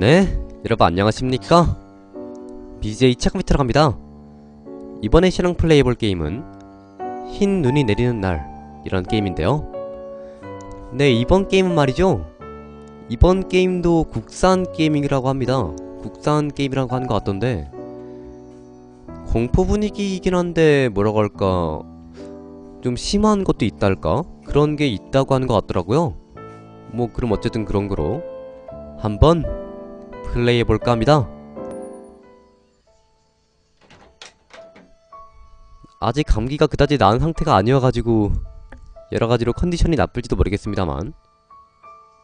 네, 여러분 안녕하십니까? BJ 차컴퓨터로 갑니다. 이번에 실행 플레이 해볼 게임은 흰 눈이 내리는 날 이런 게임인데요. 네, 이번 게임은 말이죠. 이번 게임도 국산 게임이라고 합니다. 국산 게임이라고 하는 것 같던데 공포 분위기이긴 한데 뭐라고 할까 좀 심한 것도 있달까? 그런 게 있다고 하는 것 같더라고요. 뭐 그럼 어쨌든 그런 거로 한번 플레이해볼까 합니다. 아직 감기가 그다지 나은 상태가 아니어가지고 여러가지로 컨디션이 나쁠지도 모르겠습니다만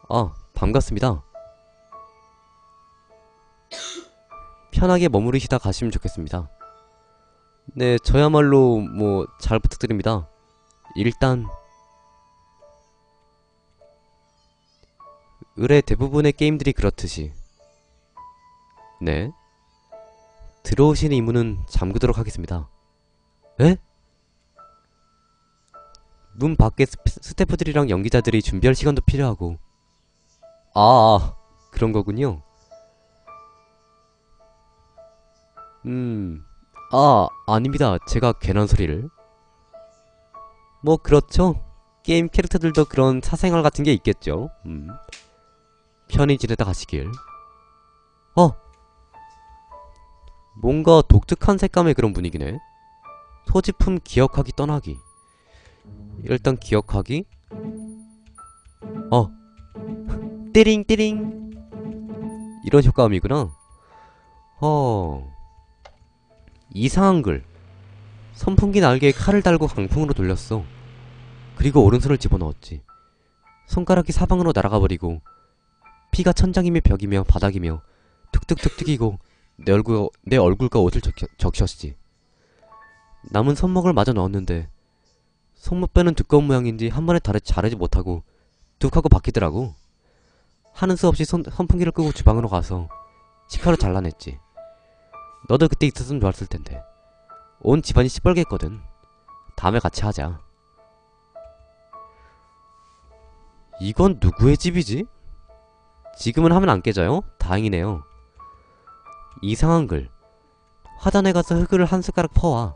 아, 반갑습니다. 편하게 머무르시다 가시면 좋겠습니다. 네, 저야말로 뭐 잘 부탁드립니다. 일단 의뢰 대부분의 게임들이 그렇듯이 네 들어오시는 이문은 잠그도록 하겠습니다 에? 문 밖에 스, 스태프들이랑 연기자들이 준비할 시간도 필요하고 아, 아 그런 거군요 음... 아, 아닙니다. 제가 괜한 소리를. 뭐, 그렇죠. 게임 캐릭터들도 그런 사생활 같은 게 있겠죠. 음. 편히 지내다 가시길. 어! 뭔가 독특한 색감의 그런 분위기네. 소지품 기억하기 떠나기. 일단 기억하기. 어. 띠링 띠링. 이런 효과음이구나. 어. 이상한 글. 선풍기 날개에 칼을 달고 강풍으로 돌렸어. 그리고 오른손을 집어넣었지. 손가락이 사방으로 날아가 버리고 피가 천장이며 벽이며 바닥이며 툭툭툭 튀기고 내 얼굴 내 얼굴과 옷을 적혀, 적셨지. 남은 손목을 마저 넣었는데 손목뼈는 두꺼운 모양인지 한 번에 다르 자르지 못하고 툭 하고 박히더라고. 하는 수 없이 손, 선풍기를 끄고 주방으로 가서 치카로 잘라냈지. 너도 그때 있었으면 좋았을 텐데. 온 집안이 시뻘게 했거든. 다음에 같이 하자. 이건 누구의 집이지? 지금은 하면 안 깨져요? 다행이네요. 이상한 글. 화단에 가서 흙을 한 숟가락 퍼와.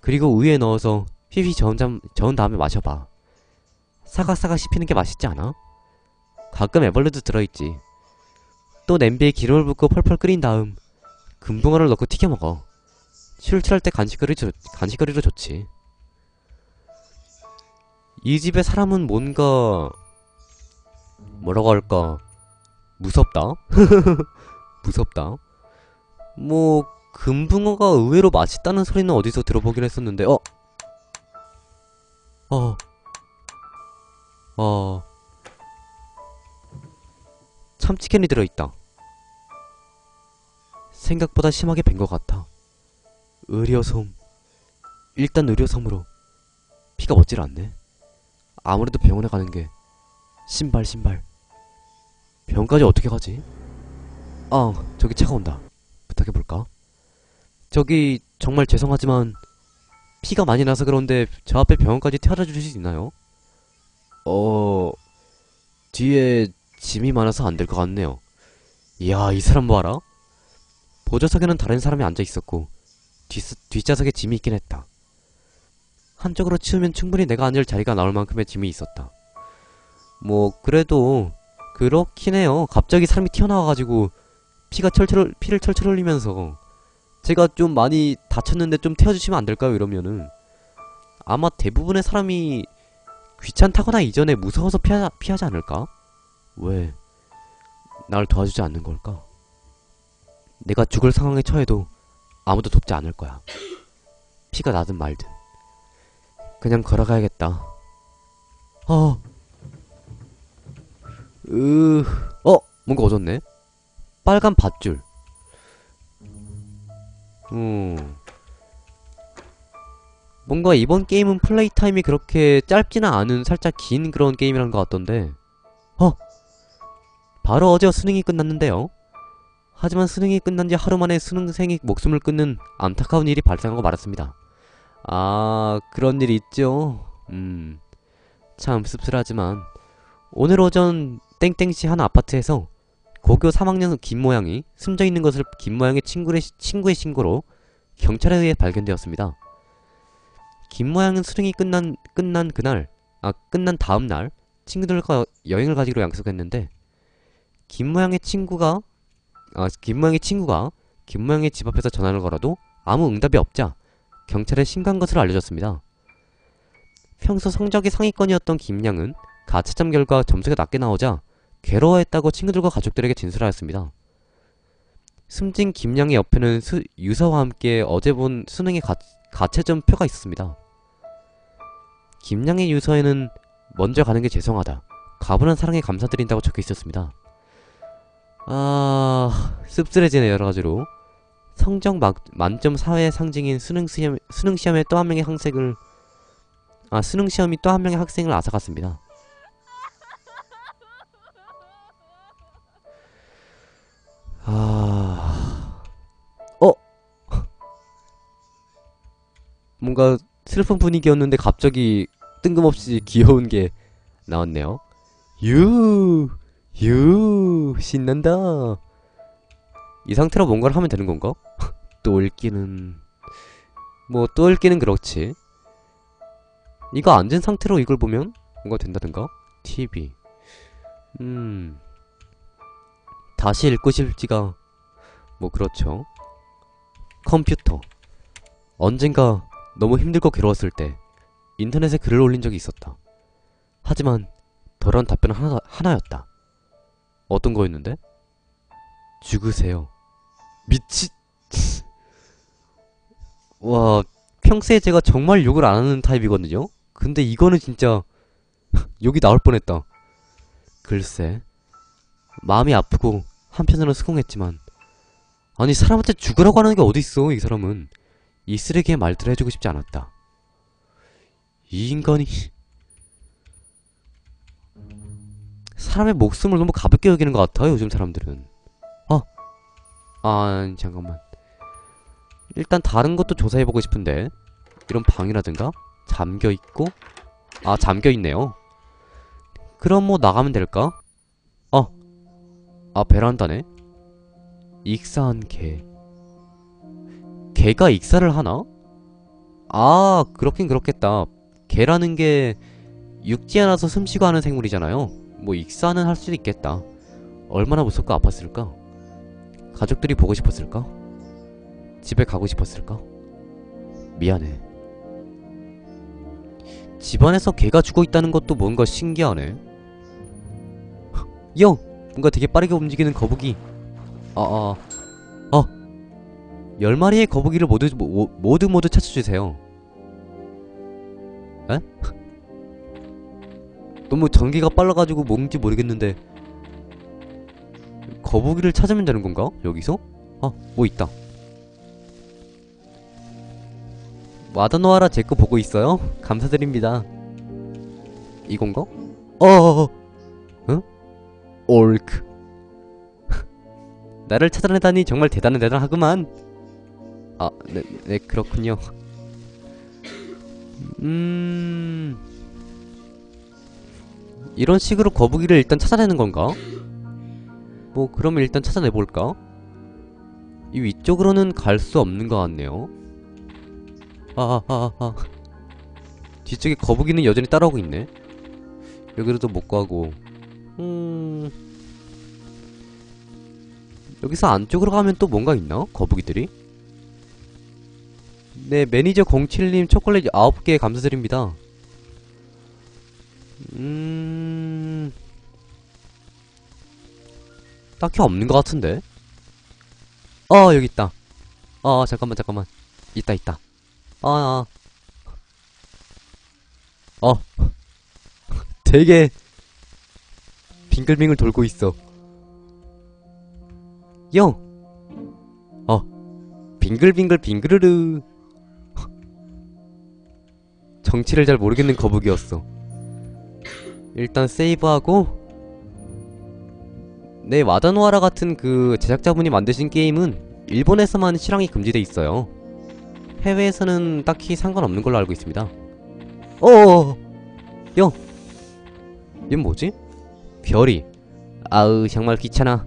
그리고 우유에 넣어서 휘휘 저은, 잠, 저은 다음에 마셔봐. 사각사각 씹히는 게 맛있지 않아? 가끔 애벌레도 들어있지. 또 냄비에 기름을 붓고 펄펄 끓인 다음 금붕어를 넣고 튀겨 먹어. 출출할 때 간식거리, 조, 간식거리로 좋지. 이 집의 사람은 뭔가 뭐라고 할까 무섭다 무섭다 뭐 금붕어가 의외로 맛있다는 소리는 어디서 들어보긴 했었는데 어? 어. 어. 참치캔이 들어있다 생각보다 심하게 뵌 것 같아 의료솜 일단 의료솜으로 피가 멎질 않네 아무래도 병원에 가는 게 신발 신발 병까지 어떻게 가지? 아 저기 차가 온다 부탁해볼까? 저기 정말 죄송하지만 피가 많이 나서 그런데 저 앞에 병원까지 태워다 주실 수 있나요? 어... 뒤에 짐이 많아서 안 될 것 같네요 이야 이 사람 뭐하라? 보조석에는 다른 사람이 앉아있었고 뒷, 뒷좌석에 짐이 있긴 했다 한쪽으로 치우면 충분히 내가 앉을 자리가 나올 만큼의 짐이 있었다 뭐 그래도 그렇긴 해요. 갑자기 사람이 튀어나와가지고 피가 철철 피를 철철 흘리면서 제가 좀 많이 다쳤는데 좀 태워주시면 안 될까요? 이러면은 아마 대부분의 사람이 귀찮다거나 이전에 무서워서 피하, 피하지 않을까? 왜? 날 도와주지 않는 걸까? 내가 죽을 상황에 처해도 아무도 돕지 않을 거야. 피가 나든 말든. 그냥 걸어가야겠다. 어, 으... 어! 뭔가 얻었네? 빨간 밧줄. 음... 뭔가 이번 게임은 플레이 타임이 그렇게 짧지는 않은 살짝 긴 그런 게임이란 것 같던데. 어! 바로 어제 수능이 끝났는데요. 하지만 수능이 끝난 지 하루 만에 수능생이 목숨을 끊는 안타까운 일이 발생하고 말았습니다. 아... 그런 일이 있죠. 음... 참 씁쓸하지만 오늘 오전 땡땡시 한 아파트에서 고교 3학년 김모양이 숨져 있는 것을 김모양의 친구의, 친구의 신고로 경찰에 의해 발견되었습니다. 김모양은 수능이 끝난 끝난 그날, 아 끝난 다음 날 친구들과 여행을 가기로 약속했는데 김모양의 친구가 아 김모양의 친구가 김모양의 집 앞에서 전화를 걸어도 아무 응답이 없자 경찰에 신고한 것으로 알려졌습니다. 평소 성적이 상위권이었던 김양은 가채점 결과 점수가 낮게 나오자 괴로워했다고 친구들과 가족들에게 진술하였습니다. 숨진 김양의 옆에는 수, 유서와 함께 어제 본 수능의 가, 가채점 표가 있었습니다. 김양의 유서에는 먼저 가는 게 죄송하다. 가분한 사랑에 감사드린다고 적혀 있었습니다. 아, 씁쓸해지네 여러 가지로. 성적 막, 만점 사회의 상징인 수능 시험 수능 시험에 또 한 명의 학생을 아 수능 시험이 또 한 명의 학생을 앗아갔습니다. 아, 어, 뭔가 슬픈 분위기였는데 갑자기 뜬금없이 귀여운 게 나왔네요. 유, 유, 신난다. 이 상태로 뭔가를 하면 되는 건가? 또 읽기는 뭐또 읽기는 그렇지. 이거 앉은 상태로 이걸 보면 뭔가 된다든가? TV. 음. 다시 읽고 싶지가 뭐 그렇죠. 컴퓨터. 언젠가 너무 힘들고 괴로웠을 때 인터넷에 글을 올린 적이 있었다. 하지만 덜한 답변은 하나, 하나였다. 어떤 거였는데? 죽으세요. 미치... 와, 평소에 제가 정말 욕을 안 하는 타입이거든요? 근데 이거는 진짜 욕이 나올 뻔했다. 글쎄, 마음이 아프고 한편으로는 수긍했지만 아니 사람한테 죽으라고 하는 게 어딨어 이 사람은 이 쓰레기의 말들을 해주고 싶지 않았다. 이 인간이 사람의 목숨을 너무 가볍게 여기는 것 같아요 요즘 사람들은 어? 아 잠깐만 일단 다른 것도 조사해보고 싶은데 이런 방이라든가 잠겨있고 아 잠겨있네요 그럼 뭐 나가면 될까? 어. 아 베란다네 익사한 개 개가 익사를 하나? 아 그렇긴 그렇겠다 개라는 게 육지에 나서 숨쉬고 하는 생물이잖아요 뭐 익사는 할 수도 있겠다 얼마나 무섭고 아팠을까? 가족들이 보고 싶었을까? 집에 가고 싶었을까? 미안해 집안에서 개가 죽어 있다는 것도 뭔가 신기하네 요! 뭔가 되게 빠르게 움직이는 거북이 아아 어! 열 마리의 거북이를 모두 모, 모두 모두 찾아주세요 에? 너무 전기가 빨라가지고 뭔지 모르겠는데 거북이를 찾으면 되는 건가? 여기서? 아, 뭐 있다. 와다노아라 제거 보고 있어요? 감사드립니다. 이건가? 어어어. 응? 올크. 나를 찾아내다니 정말 대단한 대단하구만. 아, 네, 네 그렇군요. 음. 이런 식으로 거북이를 일단 찾아내는 건가? 뭐 그러면 일단 찾아내볼까? 이 위쪽으로는 갈 수 없는 것 같네요 아아아 아, 아. 뒤쪽에 거북이는 여전히 따라오고 있네 여기로도 못 가고 음... 여기서 안쪽으로 가면 또 뭔가 있나? 거북이들이? 네 매니저 07님 초콜릿 9개 감사드립니다 음... 딱히 없는 것 같은데? 어 여기 있다 어 잠깐만 잠깐만 있다 있다 어, 어. 어. 되게 빙글빙글 돌고 있어 영! 어 빙글빙글 빙그르르 정치를 잘 모르겠는 거북이였어 일단 세이브하고 네, 와다노아라 같은 그 제작자분이 만드신 게임은 일본에서만 실황이 금지돼 있어요. 해외에서는 딱히 상관없는 걸로 알고 있습니다. 어어어! 형! 얘 뭐지? 별이. 아으, 정말 귀찮아.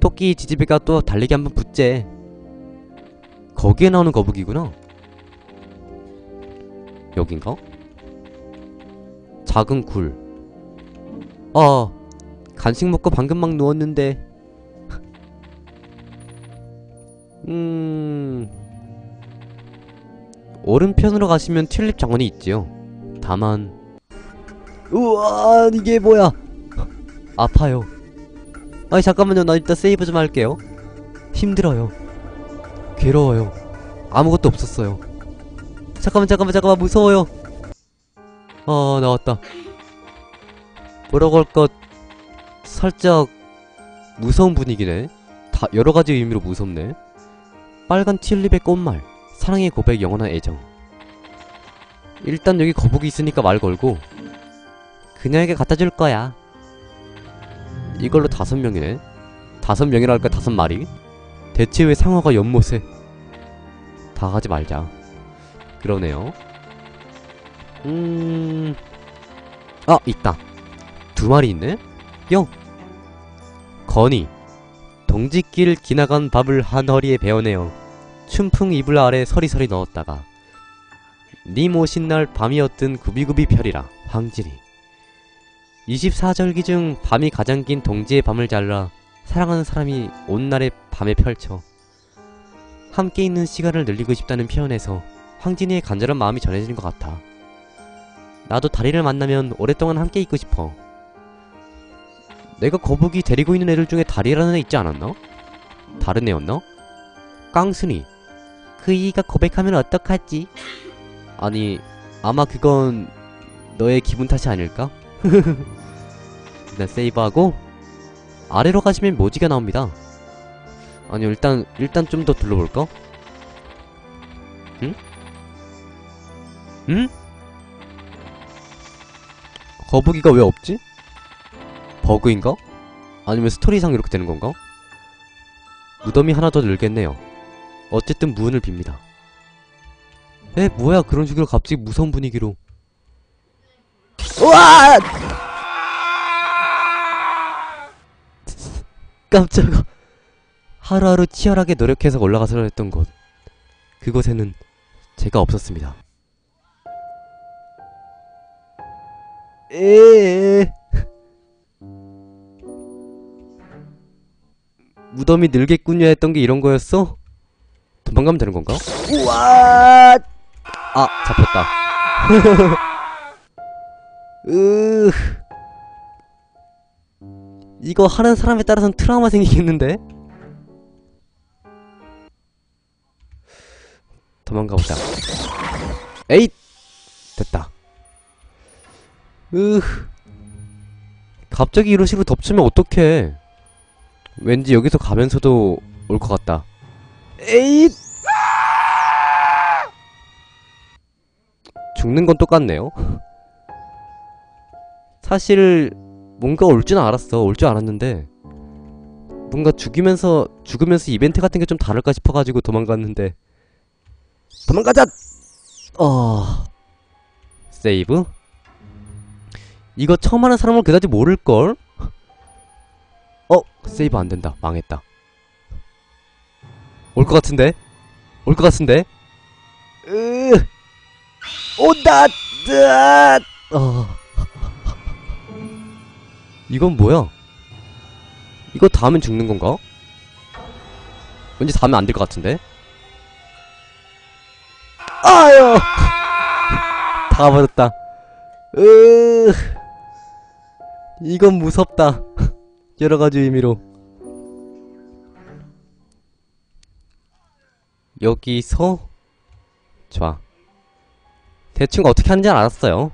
토끼 지지배가 또 달리기 한번 붙재. 거기에 나오는 거북이구나. 여긴가? 작은 굴. 아, 간식 먹고 방금 막 누웠는데. 음. 오른편으로 가시면 튤립 정원이 있지요. 다만 우와 이게 뭐야? 아파요. 아니 잠깐만요. 나 이따 세이브 좀 할게요. 힘들어요. 괴로워요. 아무것도 없었어요. 잠깐만 잠깐만 잠깐만 무서워요. 아 나왔다. 뭐라고 할까? 살짝 무서운 분위기네. 다 여러 가지 의미로 무섭네. 빨간 튤립의 꽃말, 사랑의 고백, 영원한 애정. 일단 여기 거북이 있으니까 말 걸고 그녀에게 갖다 줄 거야. 이걸로 다섯 명이네. 다섯 명이랄까 다섯 마리? 대체 왜 상어가 연못에 다 가지 말자. 그러네요. 음, 아 있다. 두 마리 있네. 영. 건이 동지길 기나간 밥을 한 허리에 베어내어 춘풍 이불 아래 서리서리 넣었다가 님 오신 날 밤이었던 구비구비 별이라 황진이 24절기 중 밤이 가장 긴 동지의 밤을 잘라 사랑하는 사람이 온 날의 밤에 펼쳐 함께 있는 시간을 늘리고 싶다는 표현에서 황진이의 간절한 마음이 전해지는 것 같아 나도 다리를 만나면 오랫동안 함께 있고 싶어 내가 거북이 데리고 있는 애들 중에 다리라는 애 있지 않았나? 다른 애였나? 깡순이 그 이가 고백하면 어떡하지? 아니 아마 그건 너의 기분 탓이 아닐까? 일단 세이브하고 아래로 가시면 모지가 나옵니다 아니요 일단 일단 좀 더 둘러볼까? 응? 응? 거북이가 왜 없지? 버그인가? 아니면 스토리상 이렇게 되는 건가? 무덤이 하나 더 늘겠네요 어쨌든 무운을 빕니다 에 뭐야 그런 식으로 갑자기 무서운 분위기로 우와 깜짝아 하루하루 치열하게 노력해서 올라가서 했던 곳 그곳에는 제가 없었습니다 에에 무덤이 늘겠군요 했던 게 이런 거였어? 도망가면 되는 건가? 우와! 아, 잡혔다. 으 이거 하는 사람에 따라서는 트라우마 생기겠는데? 도망가보자. 에잇! 됐다. 으 갑자기 이런 식으로 덮치면 어떡해. 왠지 여기서 가면서도 올 것 같다. 에잇! 죽는 건 똑같네요. 사실 뭔가 올 줄 알았어. 올 줄 알았는데 뭔가 죽이면서 죽으면서 이벤트 같은 게 좀 다를까 싶어가지고 도망갔는데 도망가자. 어 세이브. 이거 처음 하는 사람은 그다지 모를 걸. 어 세이브 안 된다. 망했다. 올 것 같은데? 올 것 같은데? 으 온다! 뜨아! 어. 이건 뭐야? 이거 닿으면 죽는 건가? 왠지 닿으면 안될 것 같은데? 아유! 다 가버렸다. 으 이건 무섭다. 여러 가지 의미로. 여기서 좋아. 대충 어떻게 하는지 알았어요.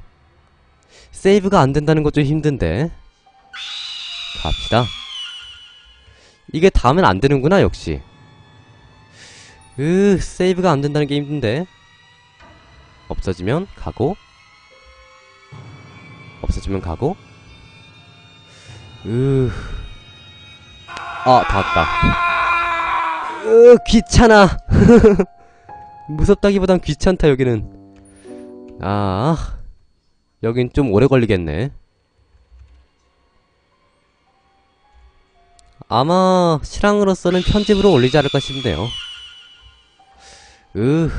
세이브가 안 된다는 것 좀 힘든데. 갑시다. 이게 닿으면 안 되는구나, 역시. 으, 세이브가 안 된다는 게 힘든데. 없어지면 가고. 없어지면 가고. 으. 아, 닿았다. 으, 귀찮아. 무섭다기보단 귀찮다, 여기는. 아, 여긴 좀 오래 걸리겠네. 아마 실황으로서는 편집으로 올리지 않을까 싶네요. 으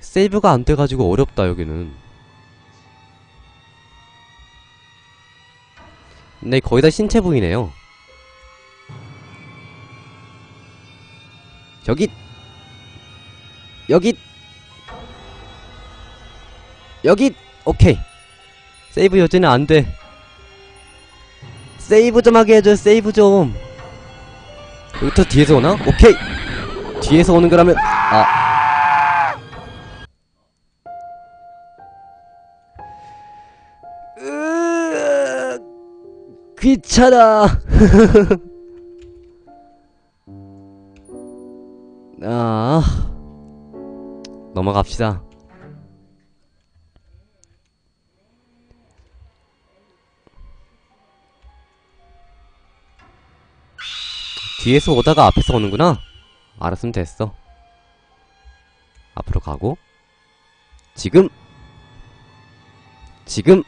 세이브가 안 돼가지고 어렵다 여기는. 네 거의 다 신체 부위네요. 여기 여기 여기 오케이 세이브 여지는 안돼 세이브 좀 하게 해줘 세이브 좀. 여기부터 뒤에서 오나? 오케이. 뒤에서 오는 거라면 아. 으... 귀찮아. 아. 넘어갑시다 뒤에서 오다가 앞에서 오는구나. 알았으면 됐어. 앞으로 가고. 지금. 지금.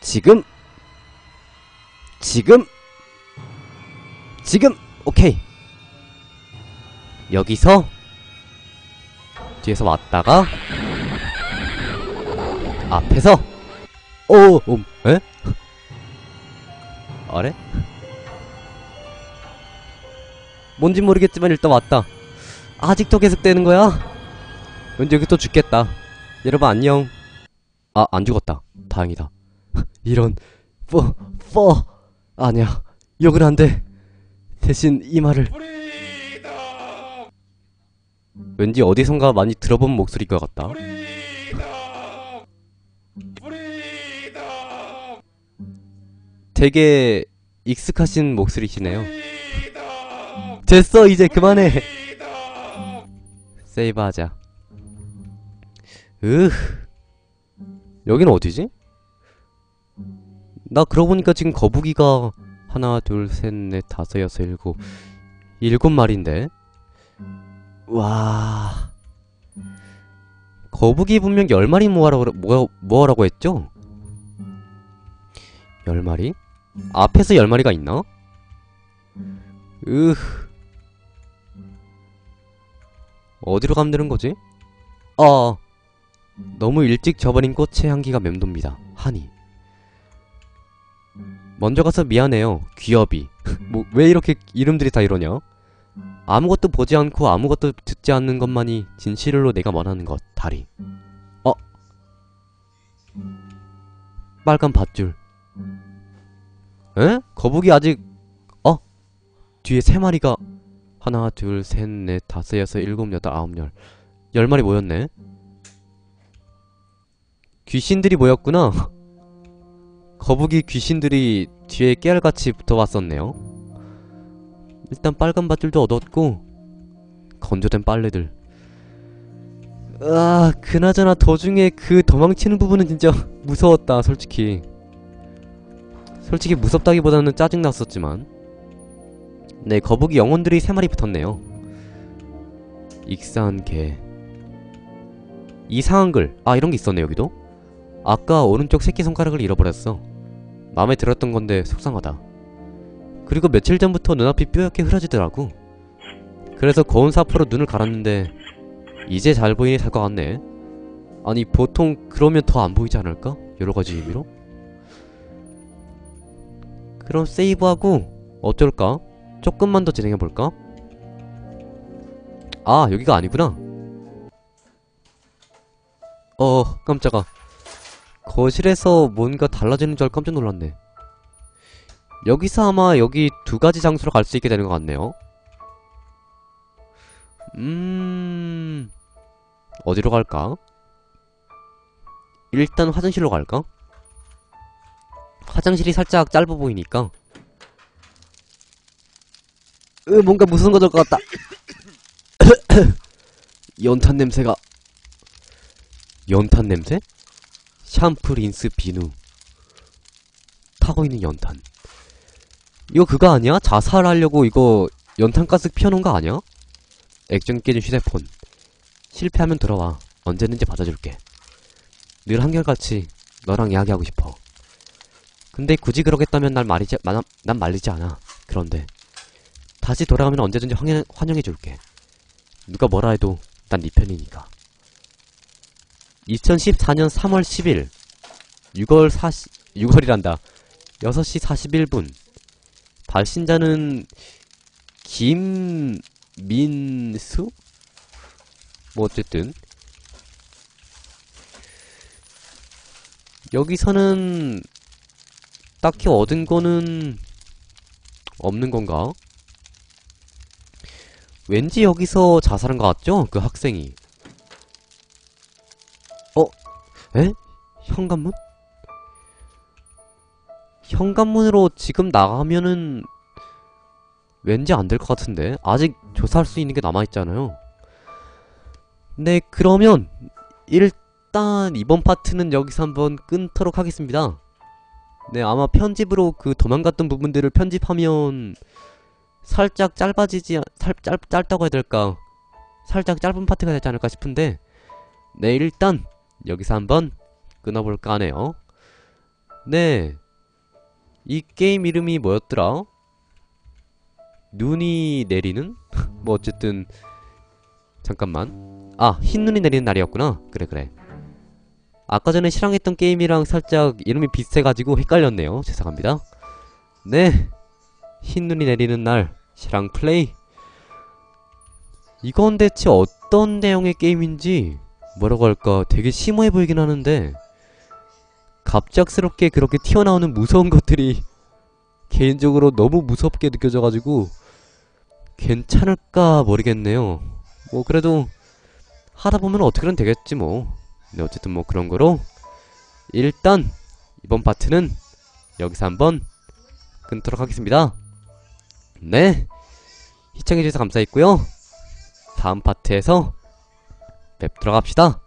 지금. 지금. 지금. 오케이. 여기서. 뒤에서 왔다가. 앞에서. 오, 음, 에? 아래? 뭔지 모르겠지만 일단 왔다. 아직도 계속되는 거야? 왠지 여기 또 죽겠다. 여러분 안녕. 아, 안 죽었다. 다행이다. 이런, 포, 포. 아니야. 욕은 안 돼. 대신 이 말을. 왠지 어디선가 많이 들어본 목소리일 것 같다. 되게 익숙하신 목소리시네요. 됐어, 이제 그만해. 세이브 하자. 으 여기는 어디지? 나 그러고 보니까 지금 거북이가 하나, 둘, 셋, 넷, 다섯, 여섯, 일곱 일곱 마리인데 와 거북이 분명 열 마리 모아라고 뭐, 모아라고 했죠? 열 마리? 앞에서 열 마리가 있나? 으 어디로 가면 되는 거지? 아 너무 일찍 져버린 꽃의 향기가 맴돕니다. 하니 먼저 가서 미안해요. 귀여비. 뭐왜 이렇게 이름들이 다 이러냐? 아무것도 보지 않고 아무것도 듣지 않는 것만이 진실로 내가 원하는 것. 다리. 어? 빨간 밧줄. 에? 거북이 아직 어? 뒤에 세 마리가 하나, 둘, 셋, 넷, 다섯, 여섯, 일곱, 여덟, 아홉, 열. 열 마리 모였네. 귀신들이 모였구나. 거북이 귀신들이 뒤에 깨알같이 붙어왔었네요. 일단 빨간 밧줄도 얻었고 건조된 빨래들. 아, 그나저나 도중에 그 도망치는 부분은 진짜 무서웠다, 솔직히. 솔직히 무섭다기보다는 짜증났었지만 네, 거북이 영혼들이 세 마리 붙었네요. 익사한 개. 이상한 글. 아, 이런 게 있었네, 여기도. 아까 오른쪽 새끼손가락을 잃어버렸어. 마음에 들었던 건데 속상하다. 그리고 며칠 전부터 눈앞이 뾰얗게 흐려지더라고. 그래서 거운 사포로 눈을 갈았는데 이제 잘 보이니 살 것 같네. 아니 보통 그러면 더 안 보이지 않을까? 여러가지 의미로? 그럼 세이브하고 어쩔까? 조금만 더 진행해볼까? 아 여기가 아니구나 어 깜짝아 거실에서 뭔가 달라지는 줄 깜짝 놀랐네 여기서 아마 여기 두 가지 장소로 갈 수 있게 되는 것 같네요 음... 어디로 갈까? 일단 화장실로 갈까? 화장실이 살짝 짧아 보이니까 으 뭔가 무서운 거될 것 같다. 연탄 냄새가. 연탄 냄새? 샴푸, 린스, 비누. 타고 있는 연탄. 이거 그거 아니야? 자살하려고 이거 연탄가스 피워놓은 거 아니야? 액정 깨진 휴대폰. 실패하면 들어와. 언제든지 받아줄게. 늘 한결같이 너랑 이야기하고 싶어. 근데 굳이 그러겠다면 날 말이지, 난, 난 말리지 않아. 그런데 다시 돌아가면 언제든지 환영, 환영해줄게. 누가 뭐라 해도 난 네 편이니까. 2014년 3월 10일 6월 40, 6월이란다. 6시 41분 발신자는 김민수? 뭐 어쨌든 여기서는 딱히 얻은 거는 없는 건가? 왠지 여기서 자살한 것 같죠? 그 학생이. 어? 에? 현관문? 현관문으로 지금 나가면은 왠지 안 될 것 같은데? 아직 조사할 수 있는 게 남아있잖아요. 네, 그러면 일단 이번 파트는 여기서 한번 끊도록 하겠습니다. 네, 아마 편집으로 그 도망갔던 부분들을 편집하면 살짝 짧아지지, 않- 살, 짧, 짧다고 해야 될까? 살짝 짧은 파트가 되지 않을까 싶은데, 네, 일단 여기서 한번 끊어볼까 하네요. 네, 이 게임 이름이 뭐였더라? 눈이 내리는? 뭐 어쨌든 잠깐만 아 흰눈이 내리는 날이었구나 그래 그래 아까 전에 실황했던 게임이랑 살짝 이름이 비슷해가지고 헷갈렸네요 죄송합니다 네 흰눈이 내리는 날 실황 플레이 이건 대체 어떤 내용의 게임인지 뭐라고 할까 되게 심오해 보이긴 하는데 갑작스럽게 그렇게 튀어나오는 무서운 것들이 개인적으로 너무 무섭게 느껴져가지고 괜찮을까 모르겠네요. 뭐 그래도 하다 보면 어떻게든 되겠지 뭐. 네 어쨌든 뭐 그런 거로 일단 이번 파트는 여기서 한번 끊도록 하겠습니다. 네 시청해주셔서 감사했고요. 다음 파트에서 뵙도록 합시다.